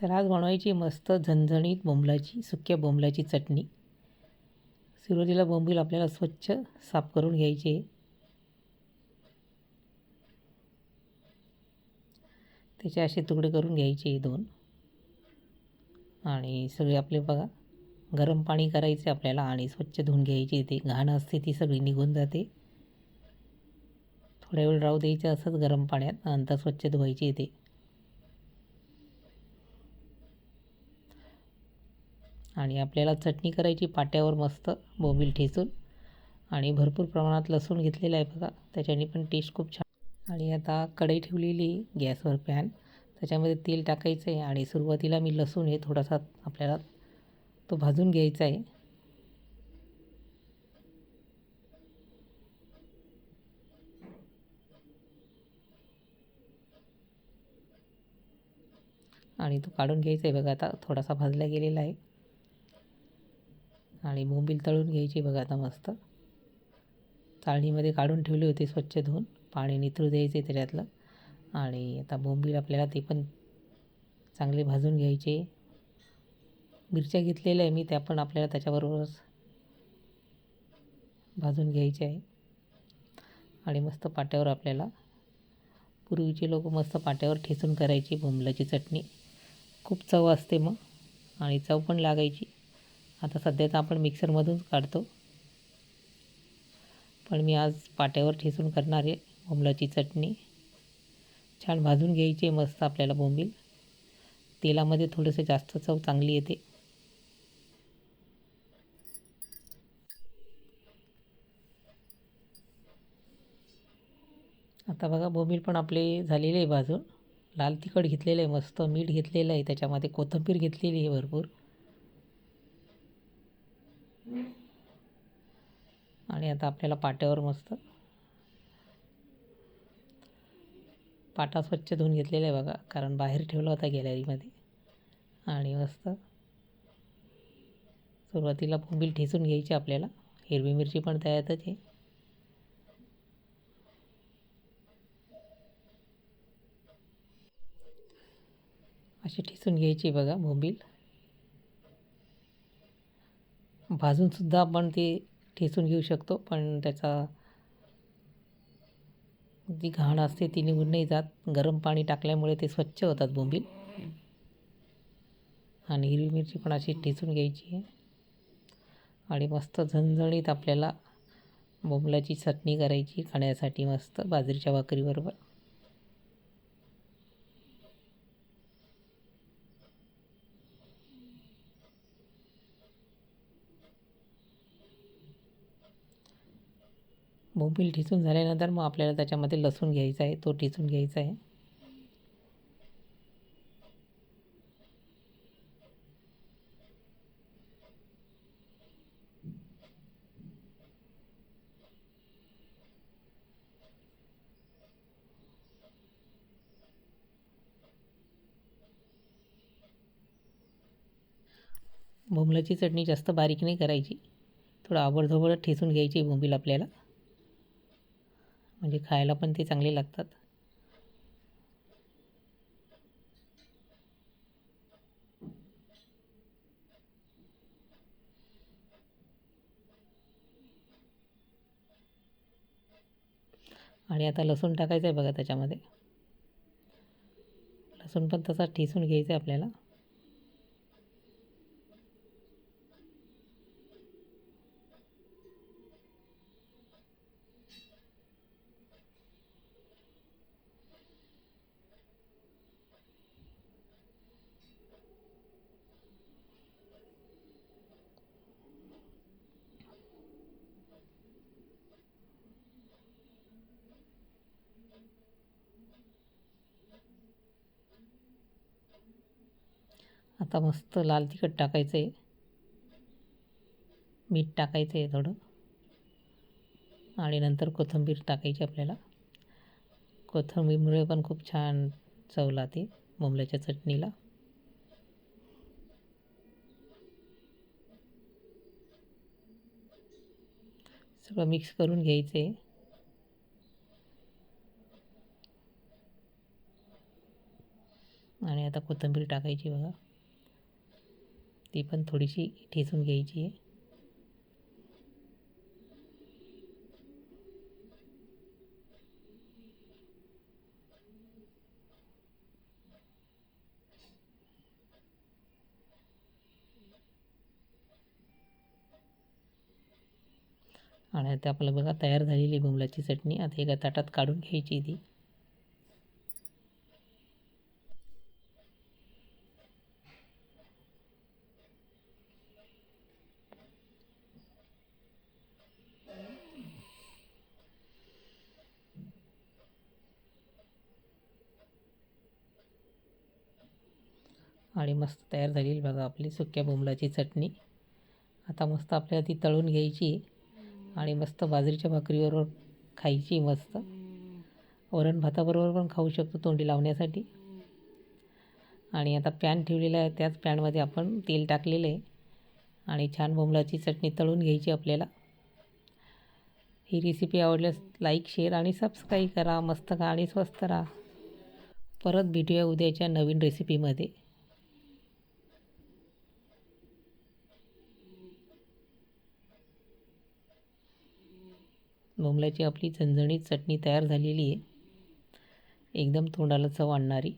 चला आज बनवायची मस्त झणझणीत बोंबलाची सुक्या बोंबलाची चटणी. सुरुवातीला बोंबील आपल्याला स्वच्छ साफ करून घ्यायचे. त्याचे असे तुकडे करून घ्यायचे दोन. आणि सगळे आपले बघा गरम पाणी करायचे आपल्याला आणि स्वच्छ धुवून घ्यायचे. ते घाण असते ती सगळी निघून जाते. थोड्या वेळ राहू द्यायचं असंच गरम पाण्यात नंतर स्वच्छ धुवायचे ते. आणि आपल्याला चटणी करायची पाट्यावर मस्त बोंबील ठेचून आणि भरपूर प्रमाणात लसूण घेतलेला आहे बघा. त्याच्याने पण टेस्ट खूप छान आणि आता कढई ठेवलेली गॅसवर पॅन त्याच्यामध्ये तेल टाकायचं आहे आणि सुरुवातीला मी लसूण हे थोडासा आपल्याला तो भाजून घ्यायचा आहे आणि तो काढून घ्यायचा आहे बघा. आता थोडासा भाजला गेलेला आहे. आणि बोंबील तळून घ्यायची बघा आता मस्त. चाळणीमध्ये काढून ठेवली होती स्वच्छ धुवून. पाणी निथरू द्यायचे त्याच्यातलं. आणि आता बोंबील आपल्याला ते पण चांगले भाजून घ्यायचे. मिरच्या घेतलेल्या आहे मी त्या पण आपल्याला त्याच्याबरोबरच भाजून घ्यायचे आहे. आणि मस्त पाट्यावर आपल्याला पूर्वीचे लोक मस्त पाट्यावर ठेचून करायची बोंबलाची चटणी. खूप चव असते मग. आणि चव पण लागायची. आता सध्या तर आपण मिक्सरमधूनच काढतो. पण मी आज पाट्यावर ठेसून करणार आहे बोंबलाची चटणी. छान भाजून घ्यायची आहे मस्त आपल्याला बोंबील. तेलामध्ये थोडंसं जास्त चव चांगली येते. आता बघा बोंबील पण आपले झालेले आहे भाजून. लाल तिखट घेतलेलं आहे मस्त मीठ घेतलेलं आहे त्याच्यामध्ये कोथिंबीर घेतलेली आहे भरपूर. आणि आता आपल्याला पाट्यावर मस्त पाटा स्वच्छ धुवून घेतलेला आहे बघा कारण बाहेर ठेवला होता गॅलरीमध्ये. आणि मस्त सुरुवातीला बोंबील ठेचून घ्यायची आपल्याला. हिरवी मिरची पण त्यातच आहे. अशी ठेचून घ्यायची बघा बोंबील. भाजूनसुद्धा आपण ते ठेचून घेऊ शकतो पण त्याचा जी घाण असते ती निघून नाही जात. गरम पाणी टाकल्यामुळे ते स्वच्छ होतात बोंबील. आणि हिरवी मिरची पण अशी ठेचून घ्यायची आहे. आणि मस्त झणझणीत आपल्याला बोंबलाची चटणी करायची खाण्यासाठी मस्त बाजरीच्या भाकरीबरोबर. बोंबील ठिसून झाल्यानंतर मग आपल्याला त्याच्यामध्ये लसूण घ्यायचा आहे तो ठिसून घ्यायचा आहे. बोंबलाची चटणी जास्त बारीक नाही करायची. थोडं आवडधोबड ठेचून घ्यायची बोंबील आपल्याला. म्हणजे खायला पण ते चांगले लागतात. आणि आता लसूण टाकायचं आहे बघा त्याच्यामध्ये. लसूण पण तसा ठिसून घ्यायचं आहे आपल्याला. आता मस्त लाल तिखट टाकायचं आहे मीठ टाकायचं आहे थोडं. आणि नंतर कोथिंबीर टाकायची आपल्याला. कोथिंबीरमुळे पण खूप छान चव लागते मुंबल्याच्या चटणीला. सगळं मिक्स करून घ्यायचं आहे आणि आता कोथिंबीर टाकायची बघा. ती पण थोडीशी ठेचून घ्यायची आहे. आणि आता आपलं बघा तयार झालेली बोंबलाची चटणी. आता एका ताटात काढून घ्यायची ती. आणि मस्त तयार झालेली बघा आपली सुक्या बोंबलाची चटणी. आता मस्त आपल्याला ती तळून घ्यायची आणि मस्त बाजरीच्या भाकरीबरोबर खायची मस्त. वरण भाताबरोबर पण खाऊ शकतो तोंडी लावण्यासाठी. आणि आता पॅन ठेवलेला आहे त्याच पॅनमध्ये आपण तेल टाकलेलं आहे. आणि छान बोंबलाची चटणी तळून घ्यायची आपल्याला. ही रेसिपी आवडल्यास लाईक शेअर आणि सबस्क्राईब करा मस्त खा आणि स्वस्त राहा. परत भेटूया उद्याच्या नवीन रेसिपीमध्ये बोंबल्याची आपली झणझणीत चटणी तयार झालेली आहे. एकदम तोंडाला चव आणणारी.